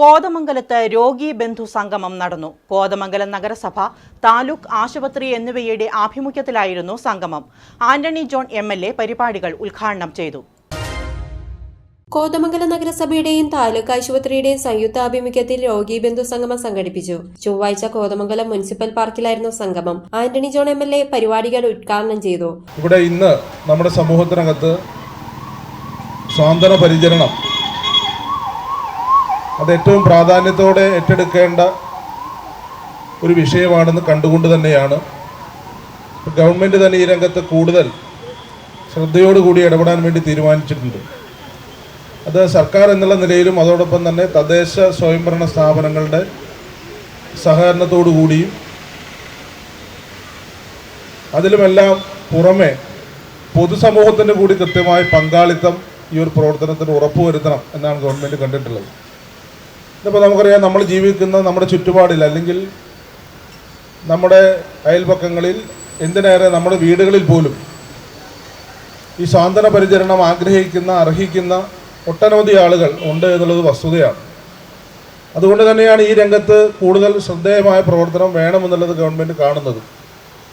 കോതമംഗലത്ത് രോഗി ബന്ധു സംഗമം നടന്നു. കോതമംഗലം നഗരസഭ താലൂക്ക് ആശുപത്രി എന്നിവയുടെ ആഭിമുഖ്യത്തിലായിരുന്നു സംഗമം. Antony John M L A പരിപാടികൾ ഉദ്ഘാടനം ചെയ്തു. കോതമംഗലം നഗരസഭയുടെയും താലൂക്ക് ആശുപത്രിയുടെയും സംയുക്ത ആഭിമുഖ്യത്തിൽ രോഗി ബന്ധു സംഗമം സംഘടിപ്പിച്ചു. ചൊവ്വാഴ്ച കോതമംഗലം മുനിസിപ്പൽ പാർക്കിലായിരുന്നു സംഗമം. Antony John M L A പരിപാടികൾ ഉദ്ഘാടനം ചെയ്തു. ഇവിടെ ഇന്ന് നമ്മുടെ സമൂഹത്തിനകത്ത് സ്വാന്തന പരിചരണം അത് ഏറ്റവും പ്രാധാന്യത്തോടെ ഏറ്റെടുക്കേണ്ട ഒരു വിഷയമാണെന്ന് കണ്ടുകൊണ്ട് തന്നെയാണ്. ഗവൺമെന്റ് തന്നെ ഈ രംഗത്ത് കൂടുതൽ ശ്രദ്ധയോടുകൂടി ഇടപെടാൻ വേണ്ടി തീരുമാനിച്ചിട്ടുണ്ട്. അത് സർക്കാർ എന്നുള്ള നിലയിലും അതോടൊപ്പം തന്നെ തദ്ദേശ സ്വയംഭരണ സ്ഥാപനങ്ങളുടെ സഹകരണത്തോടു കൂടിയും അതിലുമെല്ലാം പുറമെ പൊതുസമൂഹത്തിന്റെ കൂടി കൃത്യമായ പങ്കാളിത്തം ഈ ഒരു പ്രവർത്തനത്തിന് ഉറപ്പുവരുത്തണം എന്നാണ് ഗവൺമെന്റ് കണ്ടിട്ടുള്ളത്. ഇതിപ്പോൾ നമുക്കറിയാം നമ്മൾ ജീവിക്കുന്ന നമ്മുടെ ചുറ്റുപാടിൽ അല്ലെങ്കിൽ നമ്മുടെ അയൽപക്കങ്ങളിൽ എന്തിനേറെ നമ്മുടെ വീടുകളിൽ പോലും ഈ സാന്ത്വന പരിചരണം ആഗ്രഹിക്കുന്ന അർഹിക്കുന്ന ഒട്ടനവധി ആളുകൾ ഉണ്ട് എന്നുള്ളത് വസ്തുതയാണ്. അതുകൊണ്ട് തന്നെയാണ് ഈ രംഗത്ത് കൂടുതൽ ശ്രദ്ധേയമായ പ്രവർത്തനം വേണമെന്നുള്ളത് ഗവൺമെന്റ് കാണുന്നത്.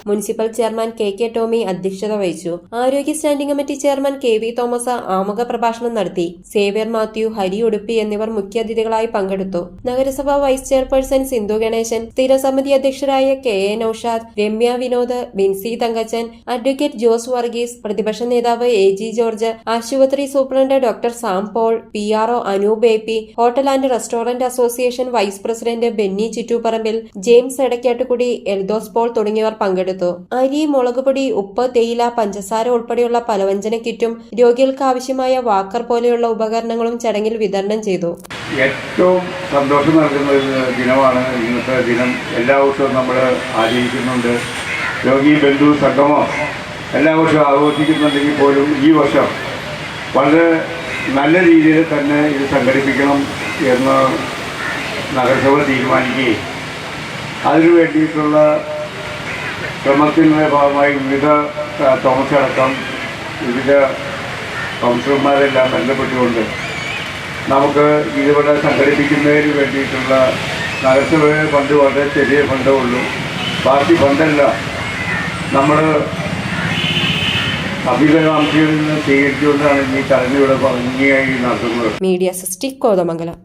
Municipal chairman K K Tomy അധ്യക്ഷത വഹിച്ചു. ആരോഗ്യ standing committee chairman K V Thomas ആമുഖ പ്രഭാഷണം നടത്തി. സേവ്യർ മാത്യു ഹരി ഉടുപ്പി എന്നിവർ മുഖ്യാതിഥികളായി പങ്കെടുത്തു. നഗരസഭാ വൈസ് ചെയർപേഴ്സൺ സിന്ധു ഗണേശൻ സ്ഥിരസമിതി അധ്യക്ഷരായ K A Naushad Ramya Vinod Binsi Thankachan advocate Jose Varghese പ്രതിപക്ഷ നേതാവ് എ ജി ജോർജ് ആശുപത്രി superintendent doctor Sam Paul P R O Anoop A P hotel and restaurant association vice president Benny Chittooparambil James Edakkattukudy Eldose Paul തുടങ്ങിയവർ പങ്കെടുത്തു. അരി മുളകുപൊടി ഉപ്പ് തേയില പഞ്ചസാര ഉൾപ്പെടെയുള്ള പലവ്യഞ്ജന കിറ്റും രോഗികൾക്ക് ആവശ്യമായ വാക്കർ പോലെയുള്ള ഉപകരണങ്ങളും ചടങ്ങിൽ വിതരണം ചെയ്തു. ഏറ്റവും സന്തോഷം നൽകുന്ന ദിനമാണ് ഇന്നത്തെ ദിനം. എല്ലാ വർഷവും നമ്മൾ ആചരിക്കുന്നുണ്ട്. രോഗി ബന്ധു സംഗമം എല്ലാ വർഷവും ആഘോഷിക്കുന്നുണ്ടെങ്കിൽ പോലും ഈ വർഷം വളരെ നല്ല രീതിയിൽ തന്നെ ഇത് സംഘടിപ്പിക്കണം എന്ന് നഗരസഭ തീരുമാനിക്കുകയും അതിനു വേണ്ടിയിട്ടുള്ള ശ്രമത്തിന്റെ ഭാഗമായി വിവിധ തോമസടക്കം വിവിധ കൗൺസിലർമാരെല്ലാം ബന്ധപ്പെട്ടുകൊണ്ട് നമുക്ക് ഇതിവിടെ സംഘടിപ്പിക്കുന്നതിന് വേണ്ടിയിട്ടുള്ള നഗരസഭയുടെ ഫണ്ട് വളരെ ചെറിയ ഫണ്ടേ ഉള്ളൂ. ബാക്കി ഫണ്ടല്ല നമ്മൾ അഭികാംക്ഷികളിൽ നിന്ന് സ്വീകരിച്ചുകൊണ്ടാണ് ഈ ചടങ്ങ് ഇവിടെ ഭംഗിയായി നടത്തുന്നത് മീഡിയ സൃഷ്ടി കോതമംഗലം.